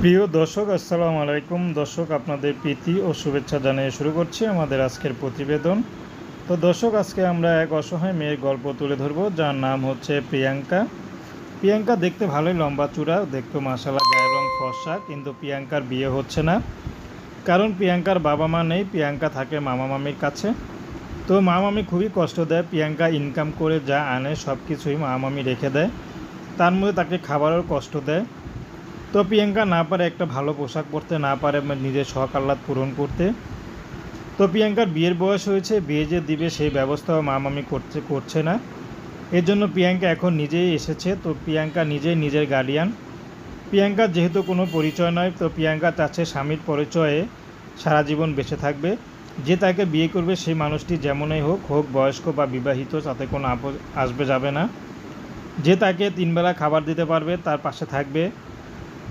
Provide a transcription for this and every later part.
প্রিয় দর্শক, আসসালামু আলাইকুম। দর্শক, আপনাদের প্রীতি ও শুভেচ্ছা জানিয়ে শুরু করছি আমাদের আজকের প্রতিবেদন। তো দর্শক, আজকে আমরা এক অসহায় মেয়ের গল্প তুলে ধরবো, যার নাম হচ্ছে প্রিয়াঙ্কা। প্রিয়াঙ্কা দেখতে ভালোই লম্বা চূড়া, দেখতে মাসালা গায়ের রং ফর্সা, কিন্তু প্রিয়াঙ্কার বিয়ে হচ্ছে না। কারণ প্রিয়াঙ্কার বাবা মা নেই, প্রিয়াঙ্কা থাকে মামা মামির কাছে। তো মা মামি খুবই কষ্ট দেয়, প্রিয়াঙ্কা ইনকাম করে যা আনে সব কিছুই মা মামি রেখে দেয়। তার মধ্যে তাকে খাবারের কষ্ট দেয়। তো প্রিয়াঙ্কা, না পারে একটা ভালো পোশাক পরতে, না পারে নিজের শখ আহ্লাদ পূরণ করতে। তো প্রিয়াঙ্কার বিয়ের বয়স হয়েছে, বিয়ে যে দিবে সেই ব্যবস্থাও মা মামি করছে না। এর জন্য প্রিয়াঙ্কা এখন নিজেই এসেছে, তো প্রিয়াঙ্কা নিজেই নিজের গার্ডিয়ান প্রিয়াঙ্কার যেহেতু কোনো পরিচয় নয়, তো প্রিয়াঙ্কা চাচ্ছে স্বামীর পরিচয়ে সারা জীবন বেঁচে থাকবে। যে তাকে বিয়ে করবে সেই মানুষটি যেমনই হোক হোক বয়স্ক বা বিবাহিত, তাতে কোনো আসবে যাবে না। যে তাকে তিনবেলা খাবার দিতে পারবে, তার পাশে থাকবে।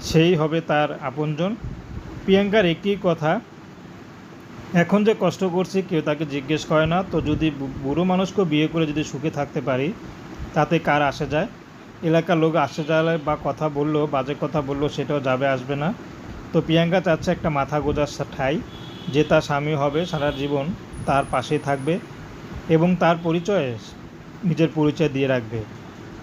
সেই হবে তার আপনজন। প্রিয়াঙ্কার একটি কথা, এখন যে কষ্ট করছি কেউ তাকে জিজ্ঞেস করে না। তো যদি বুড়ো মানুষকে বিয়ে করে যদি সুখে থাকতে পারি, তাতে কার আসে যায়? এলাকার লোক আসে যায় বা কথা বলল, বাজে কথা বলল, সেটাও যাবে আসবে না। তো প্রিয়াঙ্কা চাচ্ছে একটা মাথা গোজার ঠাঁই, যে তার স্বামী হবে, সারা জীবন তার পাশেই থাকবে এবং তার পরিচয়ে নিজের পরিচয় দিয়ে রাখবে।